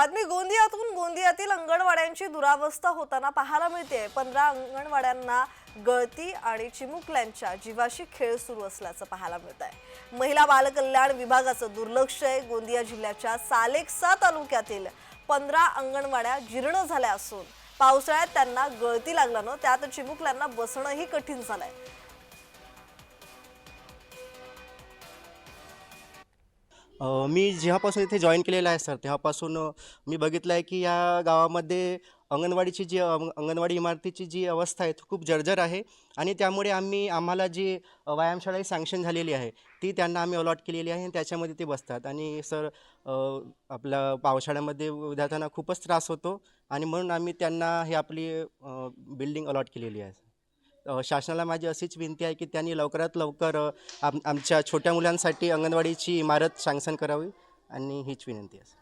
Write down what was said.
बातमी गोंदियातून गोंदियातील अंगणवाड्यांची दुरावस्था होताना पाहायला मिळते. पंधरा अंगणवाड्यांना गळती आणि चिमुकल्यांच्या जीवाशी खेळ सुरू असल्याचं पाहायला मिळत आहे महिला बालकल्याण विभागाचं दुर्लक्ष आहे. गोंदिया जिल्ह्याच्या सालेकसा तालुक्यातील पंधरा अंगणवाड्या जीर्ण झाल्या असून पावसाळ्यात त्यांना गळती लागल्यानं त्यात चिमुकल्यांना बसणंही कठीण झालंय. मी जेव्हापासून इथे जॉईन केलेलं आहे सर तेव्हापासून मी बघितलं आहे की या गावामध्ये अंगणवाडीची जी अंग- अंगणवाडी इमारतीची जी अवस्था आहे ती खूप जर्जर आहे आणि त्यामुळे आम्ही आम्हाला जी व्यायामशाळा ही सँक्शन झालेली आहे ती त्यांना आम्ही अलॉट केलेली आहे आणि त्याच्यामध्ये ते बसतात. आणि सर आपल्या पावसाळ्यामध्ये विद्यार्थ्यांना खूपच त्रास होतो आणि म्हणून आम्ही त्यांना हे आपली बिल्डिंग अलॉट केलेली आहे शासनाला माझी अशीच विनंती आहे की त्यांनी लवकरात लवकर आम आमच्या छोट्या मुलांसाठी अंगणवाडीची इमारत सँक्शन करावी आणि हीच विनंती आहे.